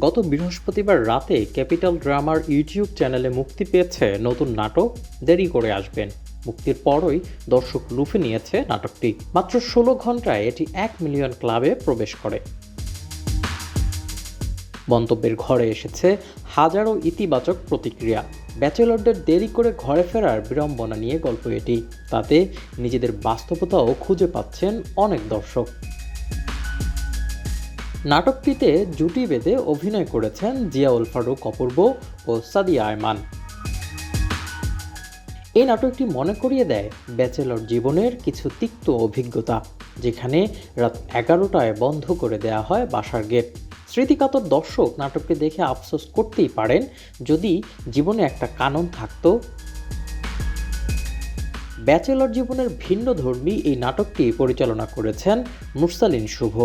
গত বৃহস্পতিবার রাতে ক্যাপিটাল ড্রামার ইউটিউব চ্যানেলে মুক্তি পেয়েছে নতুন নাটক, দেরি করে আসবেন। মুক্তির পরই দর্শক লুফে নিয়েছে নাটকটি। মাত্র ষোলো ঘন্টায় এটি এক মিলিয়ন ক্লাবে প্রবেশ করে। মন্তব্যের ঘরে এসেছে হাজারো ইতিবাচক প্রতিক্রিয়া। ব্যাচেলরদের দেরি করে ঘরে ফেরার বিড়ম্বনা নিয়ে গল্প এটি। তাতে নিজেদের বাস্তবতাও খুঁজে পাচ্ছেন অনেক দর্শক। নাটকটিতে জুটি বেঁধে অভিনয় করেছেন জিয়াউল ফারুক, অপূর্ব ও সাদিয়া আয়মান। এই নাটকটি মনে করিয়ে দেয় ব্যাচেলর জীবনের কিছু তিক্ত অভিজ্ঞতা, যেখানে রাত এগারোটায় বন্ধ করে দেয়া হয় বাসার গেট। স্মৃতিকাতর দর্শক নাটকটি দেখে আফসোস করতেই পারেন যদি জীবনে একটা কানন থাকতো। ব্যাচেলর জীবনের ভিন্ন ধর্মী এই নাটকটি পরিচালনা করেছেন মুরসালিন শুভ।